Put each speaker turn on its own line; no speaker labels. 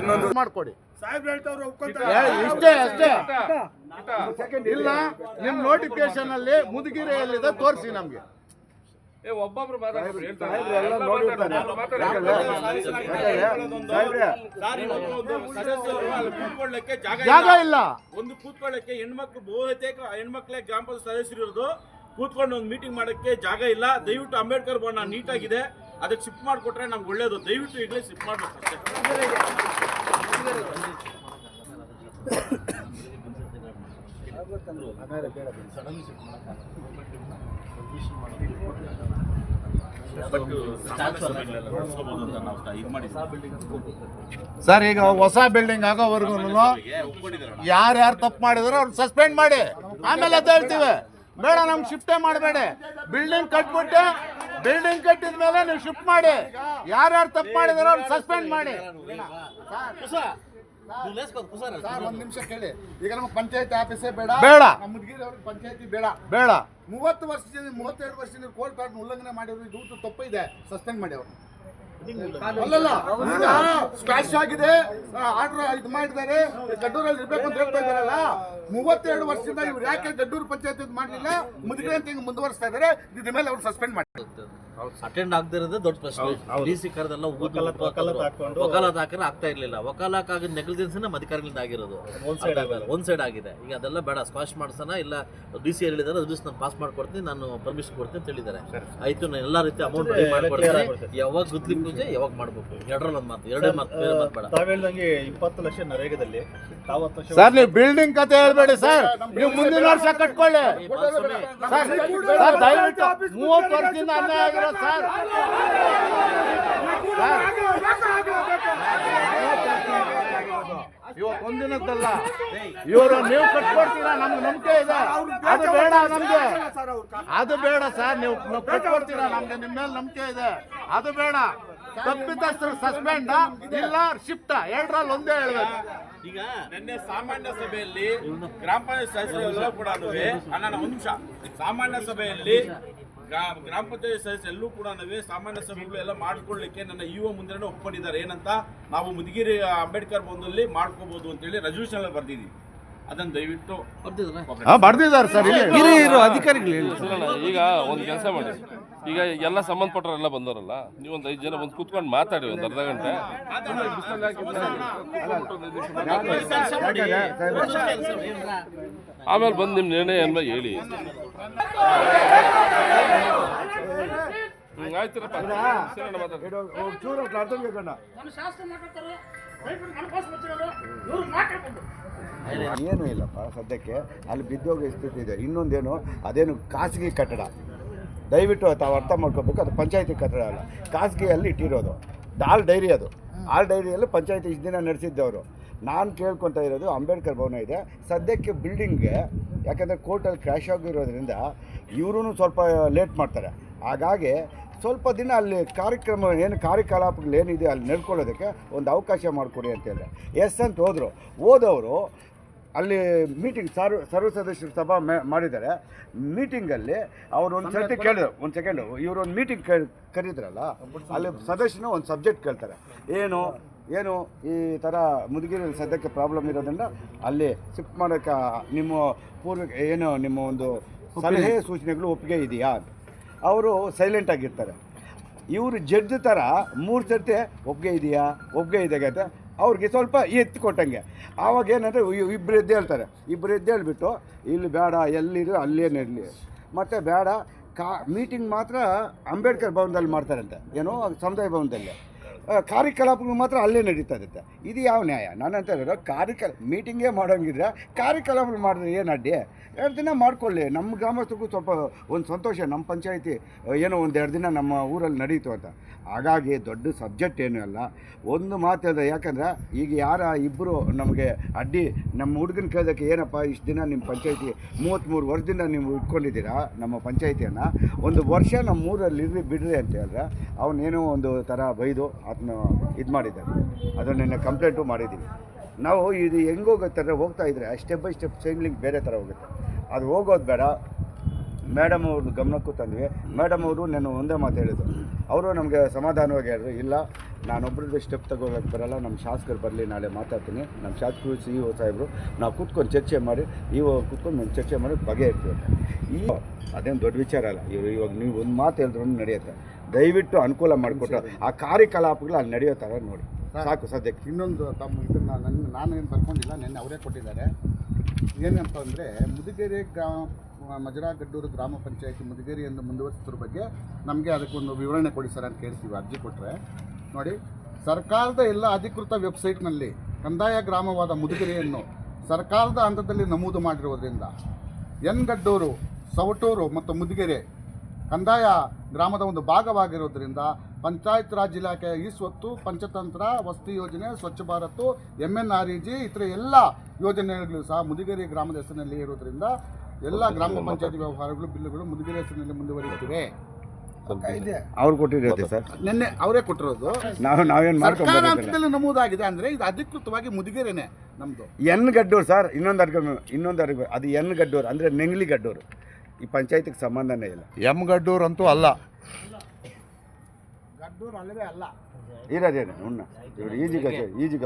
ಇನ್ನೊಂದು ಮಾಡ್ಕೊಡಿ.
ಸಾಹೇಬ್ರು ಹೇಳ್ತಾವ್ರು
ಏ, ಇಷ್ಟೇ ಅಷ್ಟೇ. ಇಲ್ಲ ನಿಮ್ ನೋಟಿಫಿಕೇಶನ್ ಅಲ್ಲಿ ಮುದುಗಿರಿ ಎಲ್ಲಿದೆ ತೋರಿಸಿ ನಮ್ಗೆ.
ಒಬ್ಬೊಬ್ರು
ಜಾಗ
ಜಾಗ
ಇಲ್ಲ.
ಇಲ್ಲ.
ಒಂದು ಕೂತ್ಕೊಳ್ಳಕ್ಕೆ ಹೆಣ್ಮಕ್ಳು ಬಹುತೇಕ ಹೆಣ್ಮಕ್ಳೇ ಗ್ರಾಮ ಪಂಚಾಯತ್ ಸದಸ್ಯರು ಇರೋದು. ಕೂತ್ಕೊಂಡು ಒಂದು ಮೀಟಿಂಗ್ ಮಾಡಕ್ಕೆ ಜಾಗ ಇಲ್ಲ. ದಯವಿಟ್ಟು ಅಂಬೇಡ್ಕರ್ ಭವನ ನೀಟಾಗಿದೆ. ಅದಕ್ಕೆ ಶಿಫ್ಟ್ ಮಾಡಿಕೊಟ್ರೆ ನಮ್ಗೆ ಒಳ್ಳೇದು. ದಯವಿಟ್ಟು ಈಗಲೇ ಶಿಫ್ಟ್ ಮಾಡಬೇಕು
ಸರ್ ಈಗ ಹೊಸ ಬಿಲ್ಡಿಂಗ್ ಆಗೋವರೆಗೂ ಯಾರ್ಯಾರು ತಪ್ಪು ಮಾಡಿದ್ರು ಅವ್ರು ಸಸ್ಪೆಂಡ್ ಮಾಡಿ. ಆಮೇಲೆ ಅದ್ ಹೇಳ್ತೀವಿ. ಬೇಡ ನಮ್ಗೆ ಶಿಫ್ಟೇ ಮಾಡಬೇಡಿ. ಬಿಲ್ಡಿಂಗ್ ಕಟ್ಬಿಟ್ಟು ಬಿಲ್ಡಿಂಗ್ ಕಟ್ಟಿದ ಮೇಲೆ ನೀವು ಶಿಫ್ಟ್ ಮಾಡಿ. ಯಾರ್ಯಾರು ತಪ್ಪು ಮಾಡಿದಾರೋ ಅವ್ರು ಸಸ್ಪೆಂಡ್ ಮಾಡಿ.
ಸರ್ ಒಂದ್ ನಿಮಿಷ ಕೇಳಿ. ಈಗ ನಮ್ಗೆ ಪಂಚಾಯತಿ ಆಫೀಸೇ ಬೇಡ.
ಬೇಡ.
ನಮ್ಮ ಮುದ್ಗಿರಿ ಅವ್ರಿಗೆ ಪಂಚಾಯತಿ ಬೇಡ.
ಬೇಡ.
ಮೂವತ್ತು ವರ್ಷದಿಂದ ಮೂವತ್ತೆರಡು ವರ್ಷದಿಂದ ಕೋರ್ಟ್ ಕಾರ್ಡ್ ಉಲ್ಲಂಘನೆ ಮಾಡಿದ್ರು ಇದು ತಪ್ಪು ಇದೆ. ಸಸ್ಪೆಂಡ್ ಮಾಡಿ ಅವರು ಅಲ್ಲಲ್ಲ, ಈಗ ಸ್ಕ್ವಾಶ್ ಆಗಿದೆ. ಆರ್ಡರ್ ಇದು ಮಾಡಿದ್ದಾರೆ. ಗಡ್ಡೂರಲ್ಲಿ ಇರ್ಬೇಕು ಅಂತ ಹೇಳ್ತಾ ಇದಾರಲ್ಲ ಮೂವತ್ತೆರಡು ವರ್ಷದಿಂದ ಇವ್ರು ಯಾಕೆ ಗಡ್ಡೂರು ಪಂಚಾಯತ್ ಮಾಡಲಿಲ್ಲ? ಮುದುಗಡೆ ಅಂತ ಹಿಂಗೆ ಮುಂದುವರಿಸ್ತಾ ಇದ್ದಾರೆ ಇದ್ರ ಮೇಲೆ ಅವ್ರು ಸಸ್ಪೆಂಡ್ ಮಾಡಿ
ಅಟೆಂಡ್ ಆಗದಿರೋದೇ ದೊಡ್ಡ ಪ್ರಶ್ನೆ ಡಿ ಸಿ ಕರೆದೆಲ್ಲ ವಕಾಲತ್ ಹಾಕಿದ್ರೆ ಆಗ್ತಾ ಇರಲಿಲ್ಲ ವಕಾಲತ್ ಆಗಿದ ನೆಗ್ಲಿಜೆನ್ಸ್ ನಮ್ಮ ಅಧಿಕಾರಿಗಳಿಂದ ಆಗಿರೋದು ಒಂದ್ ಸೈಡ್ ಆಗಿದೆ ಈಗ ಅದೆಲ್ಲ ಬೇಡ ಸ್ಕ್ವಾಶ್ ಮಾಡ್ಸೋಣ ಇಲ್ಲ ಡಿ ಸಿ ಹೇಳಿದಾರೆ ಅದು ನಾನು ಪಾಸ್ ಮಾಡ್ಕೊಡ್ತೀನಿ ನಾನು ಪರ್ಮಿಷನ್ ಕೊಡ್ತೀನಿ ಅಂತ ಹೇಳಿದ್ದಾರೆ ಆಯ್ತು ನಾನು ಎಲ್ಲಾ ರೀತಿ ಅಮೌಂಟ್ ರೆಡಿ ಮಾಡ್ಕೊಡ್ತೀನಿ ಯಾವಾಗ ಗುದ್ಲಿ ಪೂಜೆ ಯಾವಾಗ ಮಾಡ್ಬೇಕು ಎರಡರಲ್ಲಿ ಒಂದು ಮಾತು ಎರಡೇ ಮಾತು ಬೇರೆ ಮಾತು ಬೇಡ
ತಾವ್ ಹೇಳ್ದಂಗೆ ಇಪ್ಪತ್ತು ಲಕ್ಷ ನರೇಗದಲ್ಲಿ
ಸರ್ ನೀವು ಬಿಲ್ಡಿಂಗ್ ಕತೆ ಹೇಳ್ಬೇಡಿ ಸರ್ ನೀವು ಮುಂದಿನ ವರ್ಷ ಕಟ್ಕೊಳ್ಳಿ ಸರ್ ಸರ್ ದಯವಿಟ್ಟು ಮೂವತ್ತು ವರ್ಷದಿಂದ ಅನ್ಯಾಯ ಆಗಿರೋ ಸರ್? ಇವತ್ತು ಒಂದಿನದ್ದಲ್ಲ ಇವರು ನೀವು ಕಟ್ಕೊಡ್ತೀರಾ? ನಮ್ಗೆ ನಂಬಿಕೆ ಇದೆ. ಅದು ಬೇಡ ನಮ್ಗೆ. ಅದು ಬೇಡ ಸರ್, ನೀವು ಕಟ್ಕೊಡ್ತೀರಾ? ನಮ್ಗೆ ನಿಮ್ಮ ಮೇಲೆ ನಂಬಿಕೆ ಇದೆ. ಅದು ಬೇಡ. ತಪ್ಪಿತಸ್ಥರು ಸಸ್ಪೆಂಡ್ ಇಲ್ಲ ಶಿಫ್ಟ್ ಎರಡರಲ್ಲಿ ಒಂದೇ ಹೇಳ್ಬೇಕು.
ಈಗ
ನಿನ್ನೆ ಸಾಮಾನ್ಯ ಸಭೆಯಲ್ಲಿ ಗ್ರಾಮ ಪಂಚಾಯತ್ ಸದಸ್ಯರು ಕೂಡ ಅಣ್ಣ ನಿಮಿಷ. ಸಾಮಾನ್ಯ ಸಭೆಯಲ್ಲಿ ಗ್ರಾ- ಗ್ರಾಮ ಪಂಚಾಯತ್ ಸದಸ್ಯರೆಲ್ಲೂ ಕೂಡ ಸಾಮಾನ್ಯ ಸಭೆಗಳು ಎಲ್ಲ ಮಾಡ್ಕೊಳ್ಳಿಕ್ಕೆ ನನ್ನ ಇಒ ಮುಂದೆ ಒಪ್ಕೊಂಡಿದ್ದಾರೆ. ಏನಂತ ನಾವು ಮುದಗಿರಿ ಅಂಬೇಡ್ಕರ್ ಭವನದಲ್ಲಿ ಮಾಡ್ಕೋಬಹುದು ಅಂತೇಳಿ ರೆಸಲ್ಯೂಷನ್ ಬರ್ದಿದ್ದೀವಿ. ಅದನ್ನ ದಯವಿಟ್ಟು
ಬರ್ತಿದ್ರ
ಬರ್ದಿದ್ದಾರೆ ಸರ್ ಇಲ್ಲಿ.
ಸುರಣ್ಣ, ಈಗ ಒಂದು ಕೆಲಸ ಮಾಡಿ. ಈಗ ಎಲ್ಲ ಸಂಬಂಧಪಟ್ಟವರೆಲ್ಲ ಬಂದವರಲ್ಲ ನೀವು ಒಂದು ಐದು ಜನ ಬಂದು ಕೂತ್ಕೊಂಡು ಮಾತಾಡಿ ಒಂದು ಅರ್ಧ ಗಂಟೆ. ಆಮೇಲೆ ಬಂದು ನಿಮ್ಮ ನಿರ್ಣಯ ಎಲ್ಲ ಹೇಳಿ. ಸುರಣ್ಣ ಮಾತಾಡಿ
ಏನೂ ಇಲ್ಲಪ್ಪ ಸದ್ಯಕ್ಕೆ ಅಲ್ಲಿ ಬಿದ್ದೋಗೋ ಸ್ಥಿತಿ ಇದೆ. ಇನ್ನೊಂದೇನು ಅದೇನು ಖಾಸಗಿ ಕಟ್ಟಡ. ದಯವಿಟ್ಟು ತಾವು ಅರ್ಥ ಮಾಡ್ಕೋಬೇಕು ಅದು ಪಂಚಾಯತಿ ಕಟ್ಟಡ ಅಲ್ಲ. ಖಾಸಗಿಯಲ್ಲಿ ಇಟ್ಟಿರೋದು. ಹಾಲ್ ಡೈರಿ ಅದು. ಹಾಲ್ ಡೈರಿಯಲ್ಲಿ ಪಂಚಾಯತಿ ಇಷ್ಟು ದಿನ ನಡೆಸಿದ್ದವರು. ನಾನು ಕೇಳ್ಕೊತಾ ಇರೋದು ಅಂಬೇಡ್ಕರ್ ಭವನ ಇದೆ. ಸದ್ಯಕ್ಕೆ ಬಿಲ್ಡಿಂಗ್ಗೆ ಯಾಕಂದರೆ ಕೋರ್ಟಲ್ಲಿ ಕ್ರ್ಯಾಶ್ ಆಗಿರೋದ್ರಿಂದ ಇವರು ಸ್ವಲ್ಪ ಲೇಟ್ ಮಾಡ್ತಾರೆ. ಹಾಗಾಗಿ ಸ್ವಲ್ಪ ದಿನ ಅಲ್ಲಿ ಕಾರ್ಯಕ್ರಮ ಏನು ಕಾರ್ಯಕಲಾಪಗಳು ಏನಿದೆ ಅಲ್ಲಿ ನಡ್ಕೊಳ್ಳೋದಕ್ಕೆ ಒಂದು ಅವಕಾಶ ಮಾಡಿಕೊಡಿ ಅಂತ ಹೇಳಿದ್ರೆ ಎಸ್ ಅಂತ ಹೋದರು. ಹೋದವರು ಅಲ್ಲಿ ಮೀಟಿಂಗ್ ಸರ್ವ ಸರ್ವ ಸದಸ್ಯರು ಸಭಾ ಮೇ- ಮಾಡಿದ್ದಾರೆ. ಮೀಟಿಂಗಲ್ಲಿ ಅವರು ಒಂದು ಸರ್ತಿ ಕೇಳಿದ್ರು. ಒಂದು ಸೆಕೆಂಡು ಇವರು ಒಂದು ಮೀಟಿಂಗ್ ಕರೀತಾರಲ್ಲ ಅಲ್ಲಿ ಸದಸ್ಯನ ಒಂದು ಸಬ್ಜೆಕ್ಟ್ ಕೇಳ್ತಾರೆ. ಏನು ಏನು ಈ ಥರ ಮುದುಗಿರಲ್ಲಿ ಸದ್ಯಕ್ಕೆ ಪ್ರಾಬ್ಲಮ್ ಇರೋದ್ರಿಂದ ಅಲ್ಲಿ ಶಿಫ್ಟ್ ಮಾಡೋಕ್ಕೆ ನಿಮ್ಮ ಪೂರ್ವ ಏನು ನಿಮ್ಮ ಒಂದು ಸಲಹೆ ಸೂಚನೆಗಳು ಒಪ್ಪಿಗೆ ಇದೆಯಾ ಅಂತ. ಅವರು ಸೈಲೆಂಟ್ ಆಗಿರ್ತಾರೆ. ಇವರು ಜಡ್ಜ್ ಥರ ಮೂರು ಸರ್ತಿ ಒಗ್ಗೆ ಇದೆಯಾ? ಇದೆ ಅಂತ ಅವ್ರಿಗೆ ಸ್ವಲ್ಪ ಎತ್ತು ಕೊಟ್ಟಂಗೆ. ಆವಾಗ ಏನಂದರೆ ಇಬ್ಬರು ಎದ್ದು ಹೇಳ್ತಾರೆ. ಇಬ್ಬರು ಎದ್ದು ಹೇಳ್ಬಿಟ್ಟು, ಇಲ್ಲಿ ಬೇಡ ಎಲ್ಲಿರು ಅಲ್ಲೇ ನಡಲಿ ಮತ್ತು ಬೇಡ, ಕಾ ಮೀಟಿಂಗ್ ಮಾತ್ರ ಅಂಬೇಡ್ಕರ್ ಭವನದಲ್ಲಿ ಮಾಡ್ತಾರಂತೆ. ಏನೋ ಸಮುದಾಯ ಭವನದಲ್ಲಿ. ಕಾರ್ಯಕಲಾಪಗಳು ಮಾತ್ರ ಅಲ್ಲೇ ನಡೀತಾ ಇರುತ್ತೆ. ಇದು ಯಾವ ನ್ಯಾಯ? ನಾನು ಅಂತ ಹೇಳಿರೋ ಕಾರ್ಯಕಲ ಮೀಟಿಂಗೇ ಮಾಡೋಂಗಿದ್ರೆ ಕಾರ್ಯಕಲಾಪಗಳು ಮಾಡಿದ್ರೆ ಏನು ಅಡ್ಡಿ? ಎರಡು ದಿನ ಮಾಡ್ಕೊಳ್ಳಿ. ನಮ್ಮ ಗ್ರಾಮಸ್ಥರಿಗೂ ಸ್ವಲ್ಪ ಒಂದು ಸಂತೋಷ. ನಮ್ಮ ಪಂಚಾಯಿತಿ ಏನೋ ಒಂದು ಎರಡು ದಿನ ನಮ್ಮ ಊರಲ್ಲಿ ನಡೀತು ಅಂತ. ಹಾಗಾಗಿ ದೊಡ್ಡ ಸಬ್ಜೆಕ್ಟ್ ಏನೂ ಅಲ್ಲ. ಒಂದು ಮಾತು ಹೇಳಿದೆ, ಯಾಕಂದ್ರೆ ಈಗ ಯಾರ ಇಬ್ಬರು ನಮಗೆ ಅಡ್ಡಿ, ನಮ್ಮ ಹುಡುಗನ ಕೇಳೋದಕ್ಕೆ ಏನಪ್ಪ ಇಷ್ಟು ದಿನ ನಿಮ್ಮ ಪಂಚಾಯಿತಿ ಮೂವತ್ತ್ಮೂರು ವರ್ಷದಿಂದ ನೀವು ಇಟ್ಕೊಂಡಿದ್ದೀರಾ ನಮ್ಮ ಪಂಚಾಯಿತಿಯನ್ನು? ಒಂದು ವರ್ಷ ನಮ್ಮ ಊರಲ್ಲಿ ಇರಲಿ, ಬಿಡ್ರಿ ಅಂತ ಹೇಳಿದ್ರೆ ಅವನೇನೋ ಒಂದು ಥರ ಬೈದು ಅದನ್ನ ಇದು ಮಾಡಿದ್ದಾರೆ. ಅದನ್ನು ನಿನ್ನೆ ಕಂಪ್ಲೇಂಟು ಮಾಡಿದ್ದೀವಿ ನಾವು ಇದು ಹೆಂಗೋಗುತ್ತೆ ಹೋಗ್ತಾ ಇದ್ದರೆ ಸ್ಟೆಪ್ ಬೈ ಸ್ಟೆಪ್ ಚೈನ್ಲಿಂಗ್ ಬೇರೆ ಥರ ಹೋಗುತ್ತೆ. ಅದು ಹೋಗೋದು ಬೇಡ. ಮೇಡಮ್ ಅವ್ರದ್ದು ಗಮನಕ್ಕೂ ತಂದ್ವಿ. ಮೇಡಮ್ ಅವರು ನಾನು ಒಂದೇ ಮಾತು ಹೇಳಿದ್ರು. ಅವರು ನಮಗೆ ಸಮಾಧಾನವಾಗಿ ಹೇಳಿದ್ರು, ಇಲ್ಲ ನಾನೊಬ್ಬರದ್ದು ಸ್ಟೆಪ್ ತಗೋಬೇಕು ಬರಲ್ಲ ನಮ್ಮ ಶಾಸಕರು ಬರಲಿ ನಾಳೆ ಮಾತಾಡ್ತೀನಿ. ನಮ್ಮ ಶಾಸಕರು ಸಿ ಇ ಸಾಹೇಬರು ನಾವು ಕೂತ್ಕೊಂಡು ಚರ್ಚೆ ಮಾಡಿ ಇವಾಗ ಕೂತ್ಕೊಂಡು ನಾವು ಚರ್ಚೆ ಮಾಡಿ ಬಗೆಹರಿತೀವಿ ಈ ಅದೇನು ದೊಡ್ಡ ವಿಚಾರ ಅಲ್ಲ. ಇವರು ಇವಾಗ ನೀವು ಒಂದು ಮಾತು ಹೇಳಿದ್ರು ನಡೆಯುತ್ತೆ. ದಯವಿಟ್ಟು ಅನುಕೂಲ ಮಾಡಿಕೊಟ್ಟು ಆ ಕಾರ್ಯಕಲಾಪಗಳು ಅಲ್ಲಿ ನಡೆಯೋ ಥರ ನೋಡಿ. ಸಾಕು ಸದ್ಯಕ್ಕೆ.
ಇನ್ನೊಂದು ತಮ್ಮ ಇದನ್ನು ನನ್ನ ನಾನು ಏನು ಬರ್ಕೊಂಡಿಲ್ಲ ನಿನ್ನೆ ಅವರೇ ಕೊಟ್ಟಿದ್ದಾರೆ. ಏನಂತ ಅಂದರೆ ಮುದುಗೆರೆ ಗ್ರಾಮ ಮಜರಾ ಗಡ್ಡೂರು ಗ್ರಾಮ ಪಂಚಾಯತಿ ಮುದುಗೇರಿಯನ್ನು ಮುಂದುವರಿಸಿದ್ರ ಬಗ್ಗೆ ನಮಗೆ ಅದಕ್ಕೊಂದು ವಿವರಣೆ ಕೊಡಿ ಸರ್ ಅಂತ ಕೇಳ್ತೀವಿ ಅರ್ಜಿ ಕೊಟ್ಟರೆ ನೋಡಿ ಸರ್ಕಾರದ ಎಲ್ಲ ಅಧಿಕೃತ ವೆಬ್ಸೈಟ್ನಲ್ಲಿ ಕಂದಾಯ ಗ್ರಾಮವಾದ ಮುದುಗೆರೆಯನ್ನು ಸರ್ಕಾರದ ಹಂತದಲ್ಲಿ ನಮೂದು ಮಾಡಿರುವುದರಿಂದ ಎನ್ ಗಡ್ಡೂರು ಸವಟೂರು ಮತ್ತು ಮುದುಗೆರೆ ಕಂದಾಯ ಗ್ರಾಮದ ಒಂದು ಭಾಗವಾಗಿರುವುದರಿಂದ ಪಂಚಾಯತ್ ರಾಜ್ ಇಲಾಖೆಯ ಈ ಸ್ವತ್ತು ಪಂಚತಂತ್ರ ವಸತಿ ಯೋಜನೆ Swachh Bharat M N R E G ಇತರ ಎಲ್ಲ ಯೋಜನೆಗಳು ಸಹ ಮುದುಗೆರೆ ಗ್ರಾಮದ ಹೆಸರಿನಲ್ಲಿ ಇರುವುದರಿಂದ ಎಲ್ಲ ಗ್ರಾಮ ಪಂಚಾಯತ್ ವ್ಯವಹಾರಗಳು ಬಿಲ್ಲುಗಳು ಮುದುಗೆರೆ ಹೆಸರಿನಲ್ಲಿ ಮುಂದುವರಿಯುತ್ತಿವೆ.
ಅವ್ರು ಕೊಟ್ಟಿರುತ್ತೆ ಸರ್.
ನಿನ್ನೆ ಅವರೇ ಕೊಟ್ಟಿರೋದು.
ನಾವು ನಾವೇನು
ಸರ್ಕಾರ ಹಂತದಲ್ಲಿ ನಮೂದಾಗಿದೆ ಅಂದರೆ ಇದು ಅಧಿಕೃತವಾಗಿ ಮುದುಗೆರೆನೆ ನಮ್ಮದು
ಎನ್ ಗಡ್ಡೂರು ಸರ್ ಇನ್ನೊಂದು ಅರ್ಗ ಇನ್ನೊಂದು ಅರ್ಗ ಅದು ಎನ್ ಗಡ್ಡೂರು ಅಂದರೆ ನೆಂಗ್ಲಿ ಗಡ್ಡೂರು. ಈ ಪಂಚಾಯತಿಗೆ ಸಂಬಂಧನೇ ಇಲ್ಲ.
ಎಂ ಗಡ್ಡೂರು ಅಂತೂ ಅಲ್ಲ.
ಗಡ್ಡೂರು ಅಲ್ಲವೇ ಅಲ್ಲ.
ಇರೋದೇನು ಉಣ್ಣ. ಈಜಿಗ ಈಜಿಗ